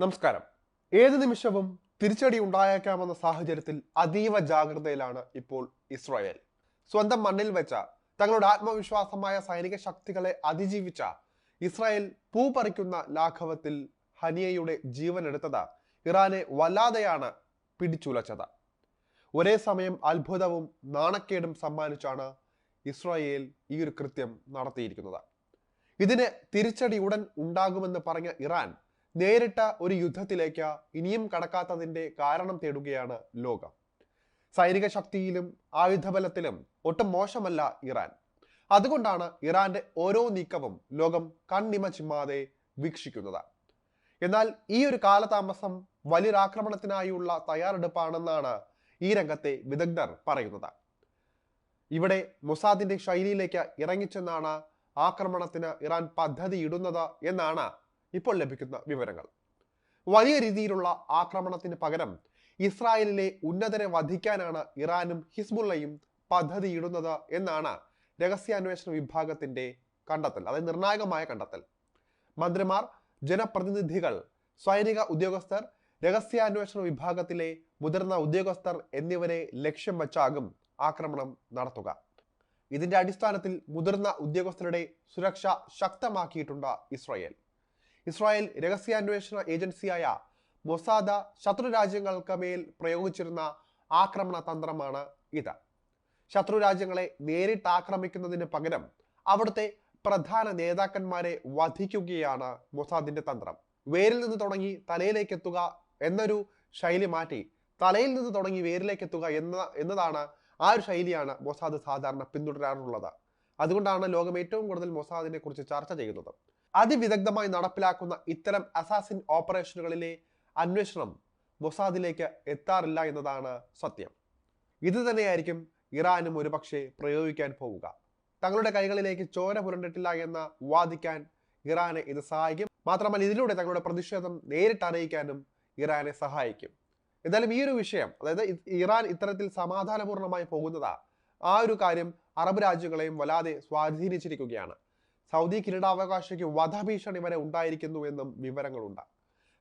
നമസ്കാരം. ഏത് നിമിഷവും തിരിച്ചടി ഉണ്ടായേക്കാമെന്ന സാഹചര്യത്തിൽ അതീവ ജാഗ്രതയിലാണ് ഇപ്പോൾ ഇസ്രായേൽ. സ്വന്തം മണ്ണിൽ വെച്ച തങ്ങളുടെ ആത്മവിശ്വാസമായ സൈനിക ശക്തികളെ അതിജീവിച്ച ഇസ്രായേൽ പൂ പറിക്കുന്ന ലാഘവത്തിൽ ഹനിയയുടെ ജീവൻ എടുത്തത് ഇറാനെ വല്ലാതെയാണ് പിടിച്ചുലച്ചത്. ഒരേ സമയം അത്ഭുതവും നാണക്കേടും സമ്മാനിച്ചാണ് ഇസ്രായേൽ ഈ ഒരു കൃത്യം നടത്തിയിരിക്കുന്നത്. ഇതിന് തിരിച്ചടി ഉടൻ ഉണ്ടാകുമെന്ന് പറഞ്ഞ ഇറാൻ നേരിട്ട ഒരു യുദ്ധത്തിലേക്ക് ഇനിയും കടക്കാത്തതിന്റെ കാരണം തേടുകയാണ് ലോകം. സൈനിക ശക്തിയിലും ആയുധബലത്തിലും ഒട്ടും മോശമല്ല ഇറാൻ. അതുകൊണ്ടാണ് ഇറാന്റെ ഓരോ നീക്കവും ലോകം കണ്ണിമ ചിമ്മാതെ വീക്ഷിക്കുന്നത്. എന്നാൽ ഈ ഒരു കാലതാമസം വലിയൊരാക്രമണത്തിനായുള്ള തയ്യാറെടുപ്പാണെന്നാണ് ഈ രംഗത്തെ വിദഗ്ധർ പറയുന്നത്. ഇവിടെ മൊസാദിന്റെ ശൈലിയിലേക്ക് ഇറങ്ങിച്ചെന്നാണ് ആക്രമണത്തിന് ഇറാൻ പദ്ധതി ഇടുന്നത് എന്നാണ് ഇപ്പോൾ ലഭിക്കുന്ന വിവരങ്ങൾ. വലിയ രീതിയിലുള്ള ആക്രമണത്തിന് പകരം ഇസ്രായേലിലെ ഉന്നതരെ വധിക്കാനാണ് ഇറാനും ഹിസ്ബുള്ളയും പദ്ധതിയിടുന്നത് എന്നാണ് രഹസ്യാന്വേഷണ വിഭാഗത്തിന്റെ കണ്ടെത്തൽ അതായത് നിർണായകമായ കണ്ടെത്തൽ. മന്ത്രിമാർ ജനപ്രതിനിധികൾ സൈനിക ഉദ്യോഗസ്ഥർ രഹസ്യാന്വേഷണ വിഭാഗത്തിലെ മുതിർന്ന ഉദ്യോഗസ്ഥർ എന്നിവരെ ലക്ഷ്യം വച്ചാകും ആക്രമണം നടത്തുക. ഇതിന്റെ അടിസ്ഥാനത്തിൽ മുതിർന്ന ഉദ്യോഗസ്ഥരുടെ സുരക്ഷ ശക്തമാക്കിയിട്ടുണ്ട് ഇസ്രായേൽ. ഇസ്രായേൽ രഹസ്യാന്വേഷണ ഏജൻസിയായ മൊസാദ ശത്രു രാജ്യങ്ങൾക്ക് മേൽ പ്രയോഗിച്ചിരുന്ന ആക്രമണ തന്ത്രമാണ് ഇത്. ശത്രു രാജ്യങ്ങളെ നേരിട്ട് ആക്രമിക്കുന്നതിന് പകരം അവിടുത്തെ പ്രധാന നേതാക്കന്മാരെ വധിക്കുകയാണ് മൊസാദിന്റെ തന്ത്രം. വേരിൽ നിന്ന് തുടങ്ങി തലയിലേക്ക് എത്തുക എന്നൊരു ശൈലി മാറ്റി തലയിൽ നിന്ന് തുടങ്ങി വേരിലേക്ക് എത്തുക എന്ന എന്നതാണ് ആ ഒരു ശൈലിയാണ് മൊസാദ് സാധാരണ പിന്തുടരാറുള്ളത്. അതുകൊണ്ടാണ് ലോകം ഏറ്റവും കൂടുതൽ മൊസാദിനെ കുറിച്ച് ചർച്ച ചെയ്യുന്നത്. അതിവിദഗ്ധമായി നടപ്പിലാക്കുന്ന ഇത്തരം അസാസിൻ ഓപ്പറേഷനുകളിലെ അന്വേഷണം മൊസാദിലേക്ക് എത്താറില്ല എന്നതാണ് സത്യം. ഇത് തന്നെയായിരിക്കും ഇറാനും ഒരുപക്ഷെ പ്രയോഗിക്കാൻ പോവുക. തങ്ങളുടെ കൈകളിലേക്ക് ചോര പുരണ്ടിട്ടില്ല എന്ന് വാദിക്കാൻ ഇറാനെ ഇത് സഹായിക്കും. മാത്രമല്ല ഇതിലൂടെ തങ്ങളുടെ പ്രതിഷേധം നേരിട്ട് അറിയിക്കാനും ഇറാനെ സഹായിക്കും. എന്തായാലും ഈ ഒരു വിഷയം അതായത് ഇറാൻ ഇത്തരത്തിൽ സമാധാനപൂർണമായി പോകുന്നതാ ആ ഒരു കാര്യം അറബ് രാജ്യങ്ങളെയും വല്ലാതെ സ്വാധീനിച്ചിരിക്കുകയാണ്. സൗദി കിരീടാവകാശിക്ക് വധഭീഷണി വരെ ഉണ്ടായിരിക്കുന്നു എന്നും വിവരങ്ങളുണ്ട്.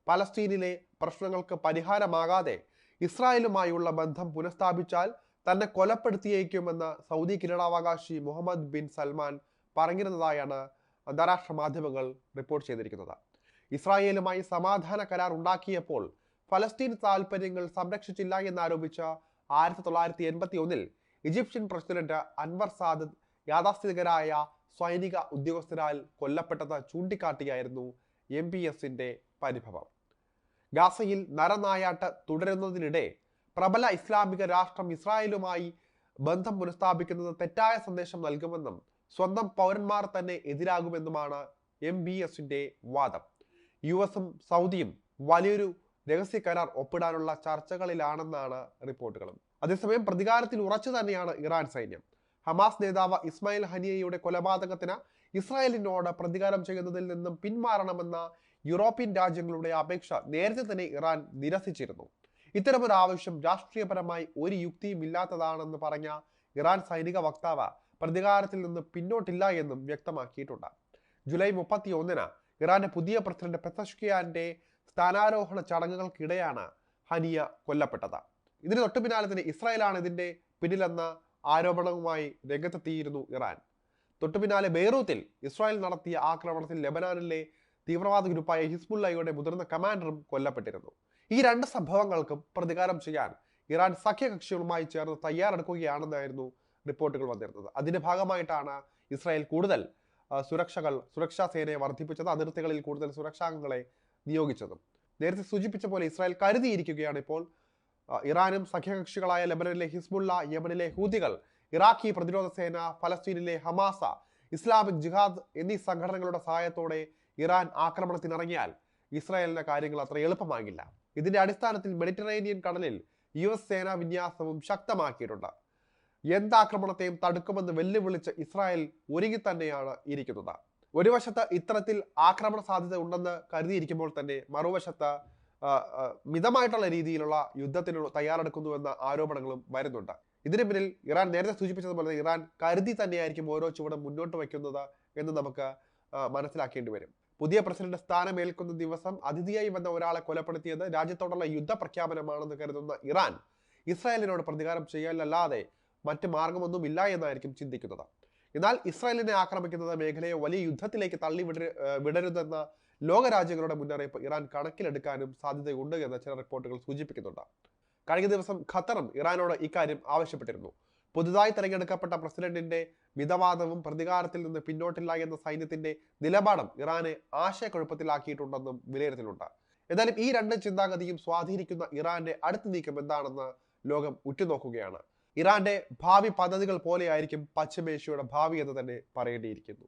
പലസ്തീനിലെ പ്രശ്നങ്ങൾക്ക് പരിഹാരമാകാതെ ഇസ്രായേലുമായുള്ള ബന്ധം പുനഃസ്ഥാപിച്ചാൽ തന്നെ കൊലപ്പെടുത്തിയേക്കുമെന്ന് സൗദി കിരീടാവകാശി മുഹമ്മദ് ബിൻ സൽമാൻ പറഞ്ഞിരുന്നതായാണ് അന്താരാഷ്ട്ര മാധ്യമങ്ങൾ റിപ്പോർട്ട് ചെയ്തിരിക്കുന്നത്. ഇസ്രായേലുമായി സമാധാന കരാർ ഉണ്ടാക്കിയപ്പോൾ ഫലസ്തീൻ താൽപ്പര്യങ്ങൾ സംരക്ഷിച്ചില്ല എന്നാരോപിച്ച ആയിരത്തി തൊള്ളായിരത്തി എൺപത്തി ഒന്നിൽ ഈജിപ്ഷ്യൻ പ്രസിഡന്റ് അൻവർ സാദത്ത് യാഥാസ്ഥിതികരായ സൈനിക ഉദ്യോഗസ്ഥരാൽ കൊല്ലപ്പെട്ടത് ചൂണ്ടിക്കാട്ടിയായിരുന്നു എം പി എസിന്റെ പരിഭവം. ഗാസയിൽ നരനായാട്ട് തുടരുന്നതിനിടെ പ്രബല ഇസ്ലാമിക രാഷ്ട്രം ഇസ്രായേലുമായി ബന്ധം പുനഃസ്ഥാപിക്കുന്നത് തെറ്റായ സന്ദേശം നൽകുമെന്നും സ്വന്തം പൗരന്മാർ തന്നെ എതിരാകുമെന്നുമാണ് എം ബി എസിന്റെ വാദം. യു എസും സൗദിയും വലിയൊരു രഹസ്യ കരാർ ഒപ്പിടാനുള്ള ചർച്ചകളിലാണെന്നാണ് റിപ്പോർട്ടുകളും. അതേസമയം പ്രതികാരത്തിൽ ഉറച്ചു തന്നെയാണ് ഇറാൻ സൈന്യം. ഹമാസ് നേതാവ് ഇസ്മായിൽ ഹനിയയുടെ കൊലപാതകത്തിന് ഇസ്രായേലിനോട് പ്രതികാരം ചെയ്യുന്നതിൽ നിന്നും പിന്മാറണമെന്ന യൂറോപ്യൻ രാജ്യങ്ങളുടെ അപേക്ഷ നേരത്തെ തന്നെ ഇറാൻ നിരസിച്ചിരുന്നു. ഇത്തരമൊരു ആവശ്യം രാഷ്ട്രീയപരമായി ഒരു യുക്തിയും ഇല്ലാത്തതാണെന്ന് പറഞ്ഞ ഇറാൻ സൈനിക വക്താവ് പ്രതികാരത്തിൽ നിന്ന് പിന്നോട്ടില്ല എന്നും വ്യക്തമാക്കിയിട്ടുണ്ട്. ജൂലൈ മുപ്പത്തി ഒന്നിന് ഇറാന്റെ പുതിയ പ്രസിഡന്റ് പെസഷ്കിയാന്റെ സ്ഥാനാരോഹണ ചടങ്ങുകൾക്കിടെയാണ് ഹനിയ കൊല്ലപ്പെട്ടത്. ഇതിന് തൊട്ടു പിന്നാലെ തന്നെ ഇസ്രായേലാണ് ഇതിന്റെ പിന്നിലെന്ന ആരോപണവുമായി രംഗത്തെത്തിയിരുന്നു ഇറാൻ. തൊട്ടു പിന്നാലെ ബെയ്റൂത്തിൽ ഇസ്രായേൽ നടത്തിയ ആക്രമണത്തിൽ ലെബനാനിലെ തീവ്രവാദ ഗ്രൂപ്പായ ഹിസ്ബുള്ളയുടെ മുതിർന്ന കമാൻഡറും കൊല്ലപ്പെട്ടിരുന്നു. ഈ രണ്ട് സംഭവങ്ങൾക്കും പ്രതികാരം ചെയ്യാൻ ഇറാൻ സഖ്യകക്ഷികളുമായി ചേർന്ന് തയ്യാറെടുക്കുകയാണെന്നായിരുന്നു റിപ്പോർട്ടുകൾ വന്നിരുന്നത്. അതിന്റെ ഭാഗമായിട്ടാണ് ഇസ്രായേൽ കൂടുതൽ സുരക്ഷകൾ സുരക്ഷാ സേനയെ വർദ്ധിപ്പിച്ചത് അതിർത്തികളിൽ കൂടുതൽ സുരക്ഷാംഗങ്ങളെ നിയോഗിച്ചതും. നേരത്തെ സൂചിപ്പിച്ച പോലെ ഇസ്രായേൽ കരുതിയിരിക്കുകയാണ് ഇപ്പോൾ ഇറാനും സഖ്യകക്ഷികളായ ലെബനനിലെ ഹിസ്ബുള്ള യമനിലെ ഹൂതികൾ ഇറാഖി പ്രതിരോധ സേന ഫലസ്തീനിലെ ഹമാസ ഇസ്ലാമിക് ജിഹാദ് എന്നീ സംഘടനകളുടെ സഹായത്തോടെ ഇറാൻ ആക്രമണത്തിനിറങ്ങിയാൽ ഇസ്രായേലിന്റെ കാര്യങ്ങൾ അത്ര എളുപ്പമാകില്ല. ഇതിന്റെ അടിസ്ഥാനത്തിൽ മെഡിറ്ററേനിയൻ കടലിൽ യു എസ് സേനാ വിന്യാസവും ശക്തമാക്കിയിട്ടുണ്ട്. എന്താക്രമണത്തെയും തടുക്കുമെന്ന് വെല്ലുവിളിച്ച് ഇസ്രായേൽ ഒരുങ്ങി തന്നെയാണ് ഇരിക്കുന്നത്. ഒരു വശത്ത് ഇത്തരത്തിൽ ആക്രമണ സാധ്യത ഉണ്ടെന്ന് കരുതിയിരിക്കുമ്പോൾ തന്നെ മറുവശത്ത് മിതമായിട്ടുള്ള രീതിയിലുള്ള യുദ്ധത്തിന് തയ്യാറെടുക്കുന്നുവെന്ന ആരോപണങ്ങളും വരുന്നുണ്ട്. ഇതിന് പിന്നിൽ ഇറാൻ നേരത്തെ സൂചിപ്പിച്ചതുപോലെ ഇറാൻ കരുതി തന്നെയായിരിക്കും ഓരോ ചുവടും മുന്നോട്ട് വയ്ക്കുന്നത് എന്ന് നമുക്ക് മനസ്സിലാക്കേണ്ടി വരും. പുതിയ പ്രസിഡന്റ് സ്ഥാനമേൽക്കുന്ന ദിവസം അതിഥിയായി വന്ന ഒരാളെ കൊലപ്പെടുത്തിയത് രാജ്യത്തോടുള്ള യുദ്ധ പ്രഖ്യാപനമാണെന്ന് കരുതുന്ന ഇറാൻ ഇസ്രായേലിനോട് പ്രതികാരം ചെയ്യാനല്ലാതെ മറ്റ് മാർഗമൊന്നും ഇല്ല എന്നായിരിക്കും ചിന്തിക്കുന്നത്. എന്നാൽ ഇസ്രായേലിനെ ആക്രമിക്കുന്നത് മേഖലയെ വലിയ യുദ്ധത്തിലേക്ക് തള്ളി വിട വിടരുതെന്ന ലോകരാജ്യങ്ങളുടെ മുന്നറിയിപ്പ് ഇറാൻ കണക്കിലെടുക്കാനും സാധ്യതയുണ്ട് എന്ന് ചില റിപ്പോർട്ടുകൾ സൂചിപ്പിക്കുന്നുണ്ട്. കഴിഞ്ഞ ദിവസം ഖത്തറും ഇറാനോട് ഇക്കാര്യം ആവശ്യപ്പെട്ടിരുന്നു. പുതുതായി തെരഞ്ഞെടുക്കപ്പെട്ട പ്രസിഡന്റിന്റെ മിതവാദവും പ്രതികാരത്തിൽ നിന്ന് പിന്നോട്ടില്ല എന്ന സൈന്യത്തിന്റെ നിലപാടും ഇറാനെ ആശയക്കുഴപ്പത്തിലാക്കിയിട്ടുണ്ടെന്നും വിലയിരുത്തലുണ്ട്. എന്നാലും ഈ രണ്ട് ചിന്താഗതിയും സ്വാധീനിക്കുന്ന ഇറാന്റെ അടുത്ത നീക്കം എന്താണെന്ന് ലോകം ഉറ്റുനോക്കുകയാണ്. ഇറാന്റെ ഭാവി പദ്ധതികൾ പോലെയായിരിക്കും പശ്ചിമേഷ്യയുടെ ഭാവി എന്ന് തന്നെ പറയേണ്ടിയിരിക്കുന്നു.